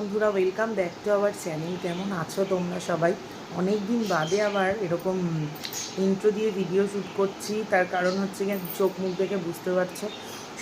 বন্ধুরা welcome back to our channel কেমন আছো তোমরা সবাই? অনেক দিন বাদে আবার এরকম ইন্ট্রো দিয়ে ভিডিও শ্যুট করছি। তার কারণ হচ্ছে গিয়ে চোখ মুখ দেখে বুঝতে পারছ,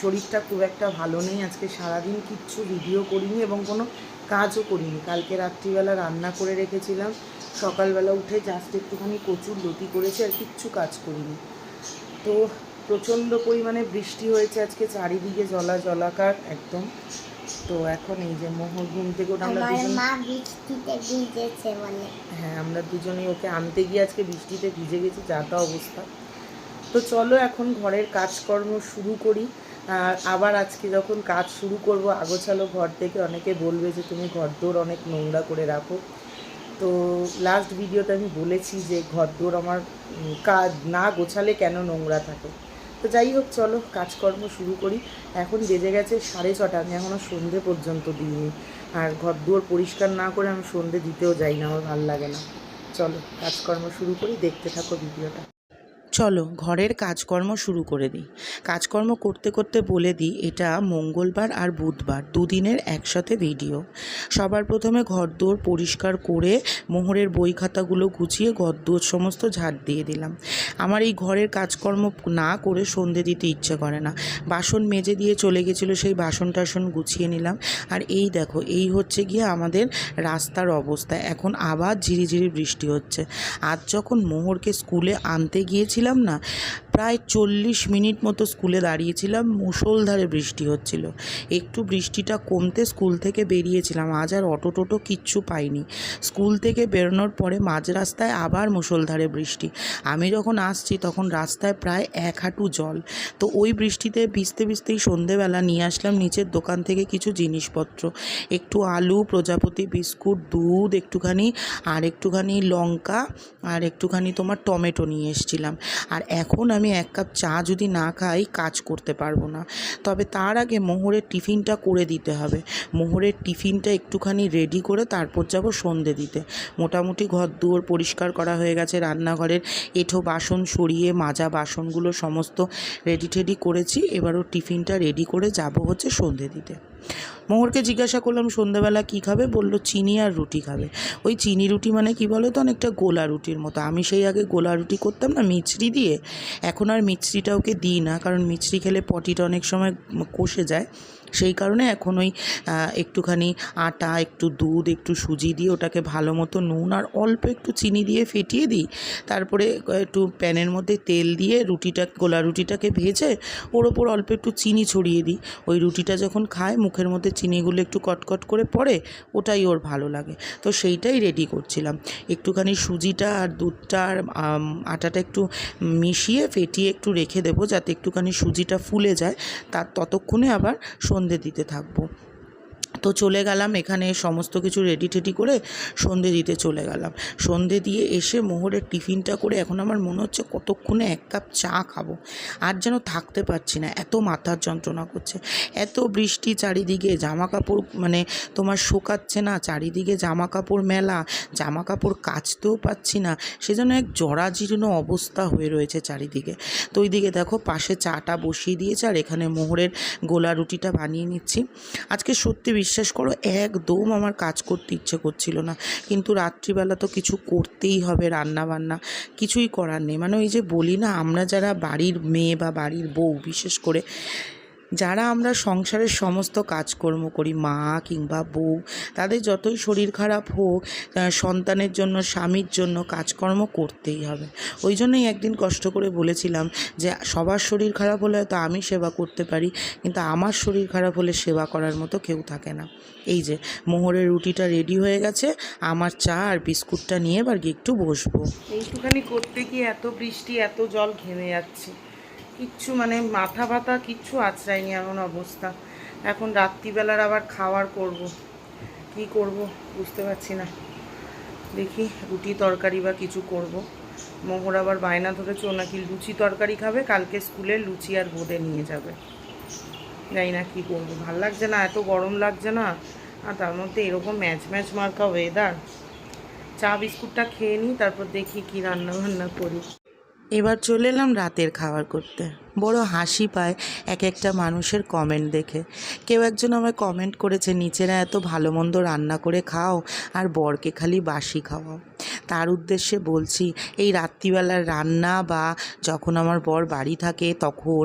শরীরটা খুব একটা ভালো নেই। আজকে সারাদিন কিচ্ছু ভিডিও করিনি এবং কোনো কাজও করিনি। কালকে রাত্রিবেলা রান্না করে রেখেছিলাম। সকালবেলা উঠে জাস্ট একটুখানি কচুর লতি করেছি আর কিচ্ছু কাজ করিনি। তো প্রচণ্ড পরিমাণে বৃষ্টি হয়েছে আজকে, চারিদিকে জলা জলাকার একদম। তো এখন এই যে মোহর ঘুম থেকে ওঠে আমরা দুজন মা বৃষ্টিতে ভিজেছে বলে। হ্যাঁ আমরা দুজনেই ওকে আনতে গিয়ে আজকে বৃষ্টিতে ভিজে গেছি যা তা অবস্থা। তো চলো এখন ঘরের কাজকর্ম শুরু করি। আর আবার আজকে যখন কাজ শুরু করব আগোছালো ঘর থেকে অনেকে বলবে যে তুমি ঘরদোর অনেক নোংরা করে রাখো। তো লাস্ট ভিডিওতে আমি বলেছি যে ঘরদোর আমার কাজ না গোছালে কেন নোংরা থাকে? তো যাই হোক, চলো কাজকর্ম শুরু করি। এখন বেজে গেছে সাড়ে ছটা, আমি এখনও সন্ধে পর্যন্ত দিইনি। আর ঘর দুয়ার পরিষ্কার না করে আমি সন্ধে দিতেও যাই না, আমার ভালো লাগে না। চলো কাজকর্ম শুরু করি, দেখতে থাকো ভিডিওটা। চলো, ঘরের কাজকর্ম শুরু করে দিই। কাজকর্ম করতে করতে বলে দিই, এটা মঙ্গলবার আর বুধবার, দুদিনের একসাথে ভিডিও সবার প্রথমে ঘরদোর পরিষ্কার করে মোহরের বই খাতাগুলো গুছিয়ে ঘরদোর সমস্ত ঝাড় দিয়ে দিলাম। আমার এই ঘরের কাজকর্ম না করে সন্ধে দিতে ইচ্ছে করে না। বাসন মেজে দিয়ে চলে গেছিল, সেই বাসন টাসন গুছিয়ে নিলাম। আর এই দেখো, এই হচ্ছে গিয়ে আমাদের রাস্তার অবস্থা। এখন আবার ঝিরিঝিরি বৃষ্টি হচ্ছে। আজ যখন মোহরকে স্কুলে আনতে গিয়েছিলাম না। প্রায় চল্লিশ মিনিট মতো স্কুলে দাঁড়িয়েছিলাম। মুষলধারে বৃষ্টি হচ্ছিল। একটু বৃষ্টিটা কমতে স্কুল থেকে বেরিয়েছিলাম। আজ আর অটো টোটো কিচ্ছু পাইনি। স্কুল থেকে বেরোনোর পরে মাঝ রাস্তায় আবার মুষলধারে বৃষ্টি। আমি যখন আসছি তখন রাস্তায় প্রায় এক হাঁটু জল। তো ওই বৃষ্টিতে ভিজতে ভিজতেই সন্ধেবেলা নিয়ে আসলাম নিচের দোকান থেকে কিছু জিনিসপত্র। একটু আলু, প্রজাপতি বিস্কুট, দুধ, একটুখানি, আর একটুখানি লঙ্কা, আর একটুখানি তোমার টমেটো নিয়ে এসেছিলাম। আর এখন আমি এক কাপ চা যদি না খাই, কাজ করতে পারব না। তবে তার আগে মোহরের টিফিনটা করে দিতে হবে। মোহরের টিফিনটা একটুখানি রেডি করে তারপর যাব সন্ধে দিতে। মোটামুটি ঘর দুয়ার পরিষ্কার করা হয়ে গেছে, রান্নাঘরের এঁঠো বাসন সরিয়ে, মাজা বাসনগুলো সমস্ত রেডি টেডি করেছি এবারও টিফিনটা রেডি করে যাব হচ্ছে সন্ধে দিতে। মোহরকে জিজ্ঞাসা করলাম, সন্ধ্যাবেলা কী খাবে? বলল, চিনি আর রুটি খাবে। ওই চিনি রুটি মানে কি বলো তো, অনেকটা গোলা রুটির মতো। আমি সেই আগে গোলা রুটি করতাম না, মিছরি দিয়ে। এখন আর মিছরিটা ওকে দিই না, কারণ মিছরি খেলে পটিটা অনেক সময় কষে যায়। সেই কারণে এখন ওই একটুখানি আটা, একটু দুধ, একটু সুজি দিয়ে ওটাকে ভালো মতো নুন আর অল্প একটু চিনি দিয়ে ফেটিয়ে দিই। তারপরে একটু প্যানের মধ্যে তেল দিয়ে রুটিটা, গোলা রুটিটাকে ভেজে ওর ওপর অল্প একটু চিনি ছড়িয়ে দিই। ওই রুটিটা যখন খায়, মুখের মধ্যে চিনিগুলো একটু কটকট করে পড়ে, ওটাই ওর ভালো লাগে। তো সেইটাই রেডি করছিলাম। একটুখানি সুজিটা আর দুধটা আর আটাটা একটু মিশিয়ে, ফেটিয়ে একটু রেখে দেবো যাতে একটুখানি সুজিটা ফুলে যায়। তার ততক্ষণে আবার সন্ধে দিতে থাকব। তো চলে গেলাম এখানে সমস্ত কিছু রেডি টেডি করে সন্ধে দিতে চলে গেলাম। সন্ধে দিয়ে এসে মোহরের টিফিনটা করে এখন আমার মনে হচ্ছে কতক্ষণে এক কাপ চা খাব। আর যেন থাকতে পারছি না, এত মাথার যন্ত্রণা করছে। এত বৃষ্টি চারিদিকে জামা কাপড় মানে তোমার শুকাচ্ছে না, চারিদিকে জামা কাপড় মেলা জামা কাপড় কাচতেও পাচ্ছি না সেজন্য এক জরাজীর্ণ অবস্থা হয়ে রয়েছে চারিদিকে। তো ওইদিকে দেখো পাশে চাটা বসিয়ে দিয়েছে আর এখানে মোহরের গোলা রুটিটা বানিয়ে নিচ্ছি। আজকে সত্যি বিশ্বাস করো, একদম আমার কাজ করতে ইচ্ছে করছিল না। কিন্তু রাত্রিবেলা তো কিছু করতেই হবে রান্না বান্না কিছুই করার নেই। মানে ওই যে বলি না, আমরা যারা বাড়ির মেয়ে বা বাড়ির বউ, বিশেষ করে যারা আমরা সংসারের সমস্ত কাজকর্ম করি, মা কিংবা বউ, তাদের যতই শরীর খারাপ হোক সন্তানের জন্য, স্বামীর জন্য কাজকর্ম করতেই হবে। ওই জন্যই একদিন কষ্ট করে বলেছিলাম যে, সবার শরীর খারাপ হলে হয়তো আমি সেবা করতে পারি, কিন্তু আমার শরীর খারাপ হলে সেবা করার মতো কেউ থাকে না। এই যে, মোহরের রুটিটা রেডি হয়ে গেছে, আমার চা আর বিস্কুটটা নিয়ে এবার একটু বসবো। এইটুখানি করতে গিয়ে এত বৃষ্টি, এত জল ঘেমে যাচ্ছে। কিচ্ছু মানে মাথা ব্যথা কিচ্ছু আছড়ায়নি এমন অবস্থা। এখন রাত্রিবেলার আবার খাওয়ার করব। কি করব বুঝতে পারছি না। দেখি রুটি তরকারি বা কিছু করব। মোহর আবার বায়না ধরেছে, ও নাকি লুচি তরকারি খাবে, কালকে স্কুলে লুচি আর বোঁদে নিয়ে যাবে। জানি না কী করব, ভালো লাগছে না, এত গরম লাগছে না। আর তার মধ্যে এরকম ম্যাচ ম্যাচ মার্কা ওয়েদার চা, বিস্কুটটা খেয়ে নিই, তারপর দেখি কি রান্না বান্না করি। এবার চলে এলাম রাতের খাবার করতে। বড় হাসি পায় এক একটা মানুষের কমেন্ট দেখে। কেউ একজন আমায় কমেন্ট করেছে, নিচেরা এত ভালো মন্দ রান্না করে খাও আর বরকে খালি বাসি খাওয়াও। তার উদ্দেশ্যে বলছি, এই রাত্রিবেলার রান্না বা যখন আমার বর বাড়ি থাকে তখন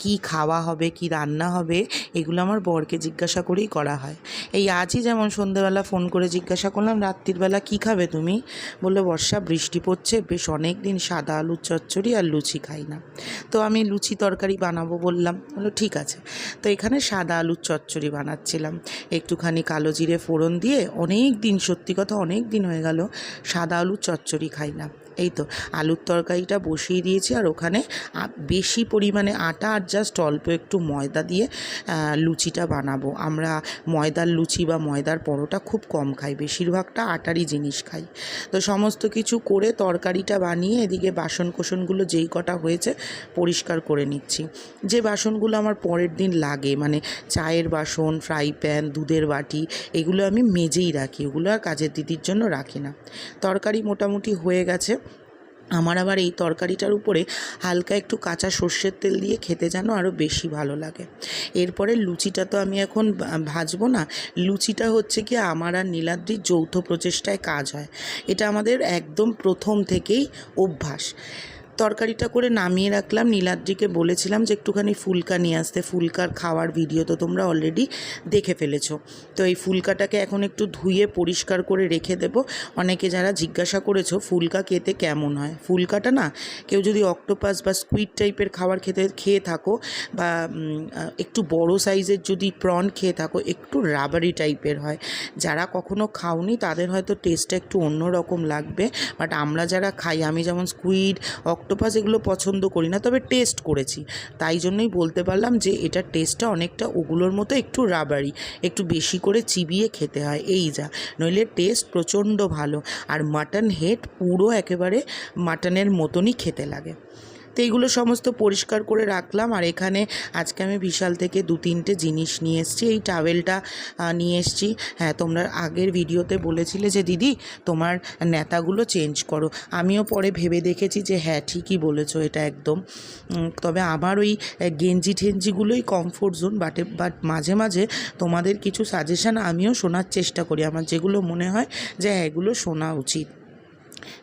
কি খাওয়া হবে, কি রান্না হবে, এগুলো আমার বরকে জিজ্ঞাসা করেই করা হয়। এই আজই যেমন সন্ধেবেলা ফোন করে জিজ্ঞাসা করলাম রাত্রিবেলা কি খাবে তুমি? বলল, বর্ষা বৃষ্টি পড়ছে, বেশ অনেক দিন সাদা আলুর চচ্চড়ি আর লুচি খাই না। তো আমি লুচি তরকারি বানাবো বললাম। বলল, ঠিক আছে। তো এখানে সাদা আলুর চচ্চড়ি বানাচ্ছিলাম। একটুখানি কালো জিরে ফোড়ন দিয়ে অনেক দিন, সত্যি কথা অনেক দিন হয়ে গেল, সাদা আলুর চচ্চড়ি খাই না এই তো আলুর তরকারিটা বসিয়ে দিয়েছি আর ওখানে বেশি পরিমাণে আটা আর জাস্ট অল্প একটু ময়দা দিয়ে লুচিটা বানাবো। আমরা ময়দার লুচি বা ময়দার পরোটা খুব কম খাই, বেশিরভাগটা আটারই জিনিস খাই। তো সমস্ত কিছু করে তরকারিটা বানিয়ে এদিকে বাসন কোসনগুলো যেই কটা হয়েছে পরিষ্কার করে নিচ্ছি। যে বাসনগুলো আমার পরের দিন লাগে মানে চায়ের বাসন ফ্রাই প্যান দুধের বাটি, এগুলো আমি মেজেই রাখি ওগুলো আর কাজের দিদির জন্য রাখি না। তরকারি মোটামুটি হয়ে গেছে। আমার আবার এই তরকারিটার উপরে হালকা একটু কাঁচা সর্ষের তেল দিয়ে খেতে যেন আরও বেশি ভালো লাগে। এরপরে লুচিটা তো আমি এখন ভাজবো না। লুচিটা হচ্ছে কি আমার আর নীলাদ্রির যৌথ প্রচেষ্টায় কাজ হয়। এটা আমাদের একদম প্রথম থেকেই অভ্যাস। তরকারিটা করে নামিয়ে রাখলাম। নীলাদ্রিকে বলেছিলাম যে, একটুখানি ফুলকা নিয়ে আসতে। ফুলকার খাওয়ার ভিডিও তো তোমরা অলরেডি দেখে ফেলেছো। তো এই ফুলকাটাকে এখন একটু ধুয়ে পরিষ্কার করে রেখে দেবো। অনেকে যারা জিজ্ঞাসা করেছ, ফুলকা খেতে কেমন হয়? ফুলকাটা না, কেউ যদি অক্টোপাস বা স্কুইড টাইপের খাবার খেতে, খেয়ে থাকো বা একটু বড় সাইজের যদি প্রন খেয়ে থাকো, একটু রাবারি টাইপের হয়। যারা কখনো খাওনি, তাদের হয়তো টেস্টটা একটু অন্য রকম লাগবে। বাট আমরা যারা খাই, আমি যেমন স্কুইড অক্টোপাস এগুলো পছন্দ করি না, তবে টেস্ট করেছি। তাই জন্যই বলতে পারলাম যে, এটা টেস্টটা অনেকটা ওগুলোর মতো একটু রাবারি একটু বেশি করে চিবিয়ে খেতে হয়, এই যা। নইলে টেস্ট প্রচণ্ড ভালো, আর মাটন হেড পুরো একেবারে মাটনের মতনই খেতে লাগে। তো এইগুলো সমস্ত পরিষ্কার করে রাখলাম। আর এখানে আজকে আমি বিশাল থেকে দু তিনটে জিনিস নিয়ে এসেছি। এই টাওয়েলটা নিয়ে এসেছি। হ্যাঁ তোমরা আগের ভিডিওতে বলেছিলে যে, দিদি, তোমার নেতাগুলো চেঞ্জ করো। আমিও পরে ভেবে দেখেছি যে হ্যাঁ ঠিকই বলেছ এটা একদম। তবে আমার ওই গেঞ্জি ঠেঞ্জিগুলোই কমফোর্ট জোন বাটে বাট মাঝে মাঝে তোমাদের কিছু সাজেশান আমিও শোনার চেষ্টা করি। আমার যেগুলো মনে হয় যে হ্যাঁ এগুলো শোনা উচিত।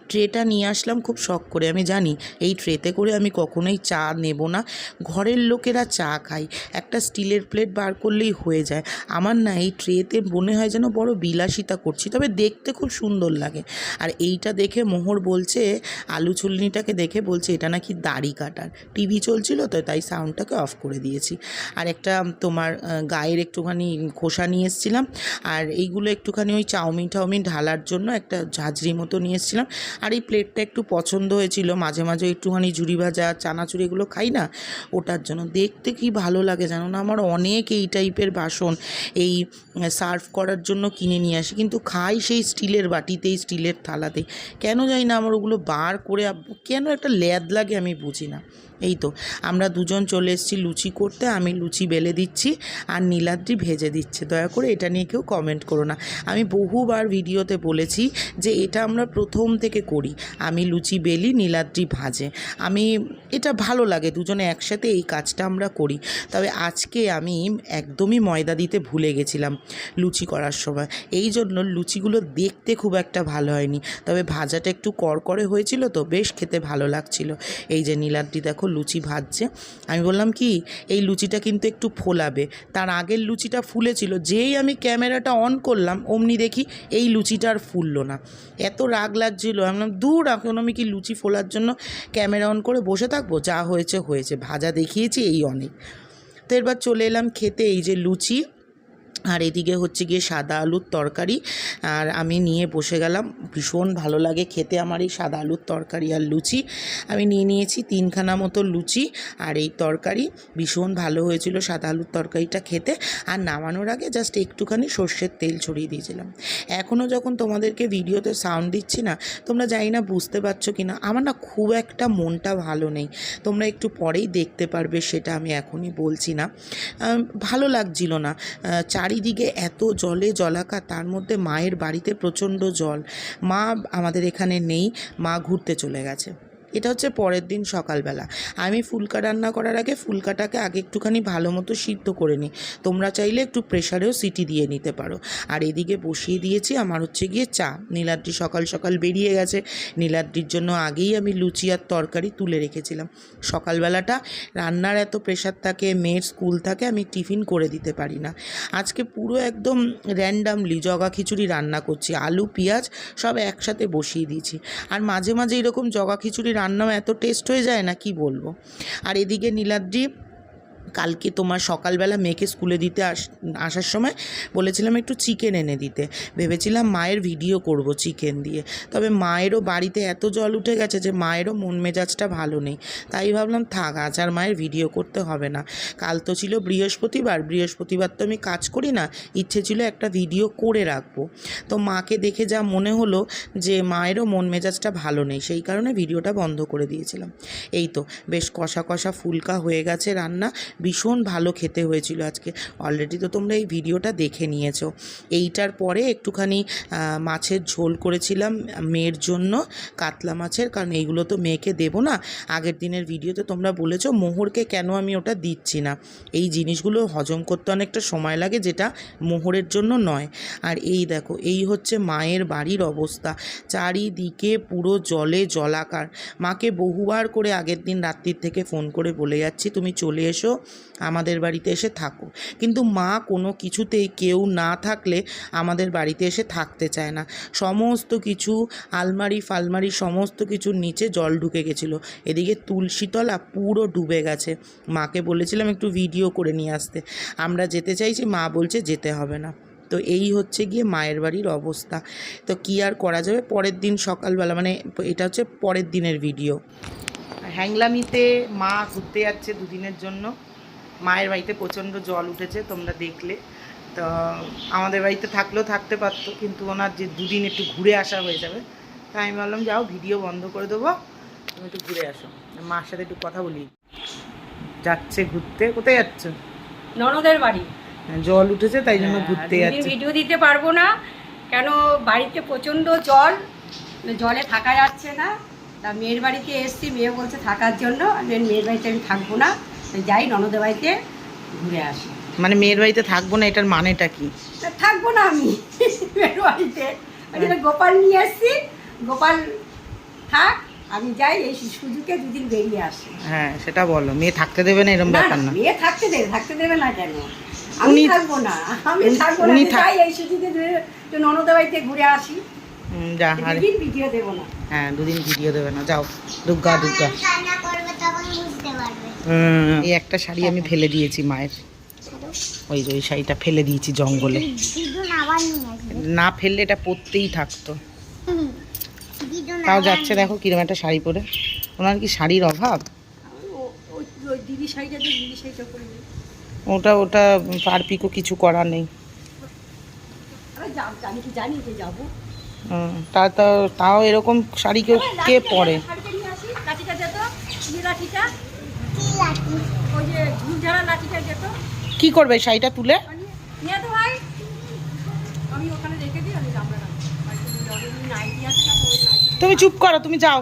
ট্রেটা নিয়ে আসলাম, খুব শখ করে। আমি জানি এই ট্রেতে করে আমি কখনোই চা নেব না। ঘরের লোকেরা চা খায়। একটা স্টিলের প্লেট বার করলেই হয়ে যায়। আমার না এই ট্রেতে মনে হয় যেন বড় বিলাসিতা করছি, তবে দেখতে খুব সুন্দর লাগে। আর এইটা দেখে মোহর বলছে, আলু চুলনিটাকে দেখে বলছে, এটা নাকি দাড়ি কাটার। টিভি চলছিল তো, তাই সাউন্ডটাকে অফ করে দিয়েছি। আর একটা তোমার গায়ের একটুখানি খোসা নিয়ে এসেছিলাম। আর এইগুলো একটুখানি ওই চাউমিন টাউমিন ঢালার জন্য একটা ঝাঁঝরি মতো নিয়ে এসেছিলাম। আর এই প্লেটটা একটু পছন্দ হয়েছিল। মাঝে মাঝে একটুখানি ঝুড়ি ভাজা, চানাচুরি এগুলো খাই না, ওটার জন্য। দেখতে কি ভালো লাগে জানো না? আমার অনেক এই টাইপের বাসন এই সার্ভ করার জন্য কিনে নিয়ে আসি। কিন্তু খাই সেই স্টিলের বাটিতেই, স্টিলের থালাতেই। কেন জানি না আমার ওগুলো বার করে কেন একটা ল্যাদ লাগে আমি বুঝি না। এই তো, আমরা দুজন চলে এসেছি লুচি করতে। আমি লুচি বেলে দিচ্ছি আর নীলাদ্রি ভেজে দিচ্ছে। দয়া করে এটা নিয়ে কেউ কমেন্ট করো না। আমি বহুবার ভিডিওতে বলেছি যে এটা আমরা প্রথম থেকে করি। আমি লুচি, বেলি, নীলাদ্রি ভাজে। আমি, এটা ভালো লাগে, দুজনে একসাথে এই কাজটা আমরা করি। তবে আজকে আমি একদমই ময়দা দিতে ভুলে গেছিলাম লুচি করার সময়। এই জন্য লুচিগুলো দেখতে খুব একটা ভালো হয়নি। তবে ভাজাটা একটু করকরে হয়েছিল তো, বেশ খেতে ভালো লাগছিল। এই যে নীলাদ্রি দেখো, লুচি ভাজছে। আমি বললাম কি, এই লুচিটা কিন্তু একটু ফোলাবে। তার আগের লুচিটা ফুলেছিল, যেই আমি ক্যামেরাটা অন করলাম, অমনি দেখি এই লুচিটা আর ফুললো না। এত রাগ লাগছিল আমি বললাম দূর এখন আমি কি লুচি ফোলার জন্য ক্যামেরা অন করে বসে থাকব? যা হয়েছে হয়েছে, ভাজা দেখিয়েছি, এই অনেক। তো এবার চলে এলাম খেতে, এই যে লুচি। আর এদিকে হচ্ছে গিয়ে সাদা আলুর তরকারি। আর আমি নিয়ে বসে গেলাম। ভীষণ ভালো লাগে খেতে আমার এই সাদা আলুর তরকারি আর লুচি। আমি নিয়ে নিয়েছি তিনখানা মতো লুচি আর এই তরকারি। ভীষণ ভালো হয়েছিল সাদা আলুর তরকারিটা খেতে। আর নামানোর আগে জাস্ট একটুখানি সর্ষের তেল ছড়িয়ে দিয়েছিলাম। এখনও যখন তোমাদেরকে ভিডিওতে সাউন্ড দিচ্ছি না তোমরা জানি না বুঝতে পারছ কি না আমার না খুব একটা মনটা ভালো নেই। তোমরা একটু পরেই দেখতে পারবে সেটা আমি এখনই বলছি না। ভালো লাগছিল না। আহ, চারিদিকে এত জলে জলাকা তার মধ্যে মায়ের বাড়িতে প্রচণ্ড জল। মা আমাদের এখানে নেই, মা ঘুরতে চলে গেছে। এটা হচ্ছে পরের দিন সকালবেলা। আমি ফুলকা রান্না করার আগে ফুলকাটাকে আগে একটুখানি ভালো মতো সিদ্ধ করে নিই। তোমরা চাইলে একটু প্রেশারেও সিটি দিয়ে নিতে পারো। আর এদিকে বসিয়ে দিয়েছি আমার হচ্ছে গিয়ে চা। নীলাদ্রি সকাল সকাল বেরিয়ে গেছে। নীলাদ্রির জন্য আগেই আমি লুচি আর তরকারি তুলে রেখেছিলাম। সকালবেলাটা রান্নার এত প্রেশার থাকে, মেয়ের স্কুল থাকে, আমি টিফিন করে দিতে পারি না। আজকে পুরো একদম র্যান্ডামলি জগা খিচুড়ি রান্না করছি। আলু, পেঁয়াজ সব একসাথে বসিয়ে দিয়েছি। আর মাঝে মাঝে এরকম জগা খিচুড়ি রান্নাও এত টেস্ট হয়ে যায় না কি বলব? আর এদিকে নীলাদ্রি কালকে তোমার সকালবেলা মেয়েকে স্কুলে দিতে আস, আসার সময় বলেছিলাম একটু চিকেন এনে দিতে। ভেবেছিলাম মায়ের ভিডিও করব চিকেন দিয়ে। তবে মায়েরও বাড়িতে এত জল উঠে গেছে যে মায়েরও মন মেজাজটা ভালো নেই। তাই ভাবলাম, থাক, আজ আর মায়ের ভিডিও করতে হবে না। কাল তো ছিল বৃহস্পতিবার। বৃহস্পতিবার তো আমি কাজ করি না। ইচ্ছে ছিল একটা ভিডিও করে রাখব। তো মাকে দেখে যা মনে হলো যে মায়েরও মন মেজাজটা ভালো নেই, সেই কারণে ভিডিওটা বন্ধ করে দিয়েছিলাম। এই তো, বেশ কষা কষা ফুলকা হয়ে গেছে রান্না। ভীষণ ভালো খেতে হয়েছিল আজকে। অলরেডি তো তোমরা এই ভিডিওটা দেখে নিয়েছো। এইটার পরে একটুখানি মাছের ঝোল করেছিলাম মেয়ের জন্য, কাতলা মাছের, কারণ এইগুলো তো মেয়েকে দেবো না। আগের দিনের ভিডিওতে তোমরা বলেছ, মোহরকে কেন আমি ওটা দিচ্ছি না? এই জিনিসগুলো হজম করতে অনেকটা সময় লাগে, যেটা মোহরের জন্য নয়। আর এই দেখো, এই হচ্ছে মায়ের বাড়ির অবস্থা। চারিদিকে পুরো জলে জলাকার। মাকে বহুবার করে আগের দিন রাত্রির থেকে ফোন করে বলে যাচ্ছি, তুমি চলে এসো আমাদের বাড়িতে এসে থাকো কিন্তু মা কোনো কিছুতেই কেউ না থাকলে আমাদের বাড়িতে এসে থাকতে চায় না। সমস্ত কিছু, আলমারি ফালমারি সমস্ত কিছুর নিচে জল ঢুকে গেছিল। এদিকে তুলসীতলা পুরো ডুবে গেছে। মাকে বলেছিলাম একটু ভিডিও করে নিয়ে আসতে। আমরা যেতে চাইছি, মা বলছে যেতে হবে না। তো এই হচ্ছে গিয়ে মায়ের বাড়ির অবস্থা। তো কি আর করা যাবে? পরের দিন সকালবেলা মানে এটা হচ্ছে পরের দিনের ভিডিও হ্যাংলামিতে মা ঘুরতে যাচ্ছে দুদিনের জন্য। মায়ের বাড়িতে প্রচণ্ড জল উঠেছে তোমরা দেখলে। তো আমাদের বাড়িতে থাকলেও থাকতে পারতো কিন্তু ওনার যে দুদিন একটু ঘুরে আসা হয়ে যাবে তাই আমি বললাম যাও ভিডিও বন্ধ করে দেবো। তুমি একটু ঘুরে আসো মার সাথে একটু কথা বলি। যাচ্ছে ঘুরতে কোথায় যাচ্ছ? ননদের বাড়ি। জল উঠেছে তাই জন্য হ্যাঁ, ঘুরতে যাচ্ছে। ভিডিও দিতে পারব না কেন বাড়িতে প্রচণ্ড জল জলে থাকা যাচ্ছে না। তা মেয়ের বাড়িতে এসছি মেয়ে বলছে থাকার জন্য মেয়ের বাড়িতে আমি থাকব না। যাই ননদের বাড়িতে ঘুরে আসি। মানে মেয়ের বাড়িতে থাকব না এটার মানেটা কি? থাকব না আমি। মেয়ের বাড়িতে। গোপাল নিয়ে এসছি গোপাল থাক আমি যাই এই সুযোগে দুদিন বেরিয়ে আসি। হ্যাঁ সেটা বলো। মেয়ে থাকতে দেবে না এরকম ব্যাপার না। মেয়ে থাকতে দেবে থাকতে দেবে না কেন? আমি থাকব না আমি থাকব না যাই এই সুযোগে ননদের বাড়িতে ঘুরে আসি। যা আরে দুদিন ভিডিও দেবো না। হ্যাঁ দুদিন ভিডিও দেবে না। যাও দুর্গা দুর্গা। রান্না করবে তখন বুঝতে পারবে। এই একটা শাড়ি আমি ফেলে দিয়েছি মায়ের। ওই যে ওই শাড়িটা ফেলে দিয়েছি জঙ্গলে। না ফেললে এটা পরতেই থাকতো। তাও যাচ্ছে দেখো কিরম একটা শাড়ি পরে। ওনার কি শাড়ির অভাব? ওটা ওটা পার পিকো কিছু করার নেই। কি জানি যে যাব। তা তাও তাও এরকম শাড়ি কেউ কে পরে? কি করবে শাড়িটা তুলে? তুমি চুপ করো তুমি যাও।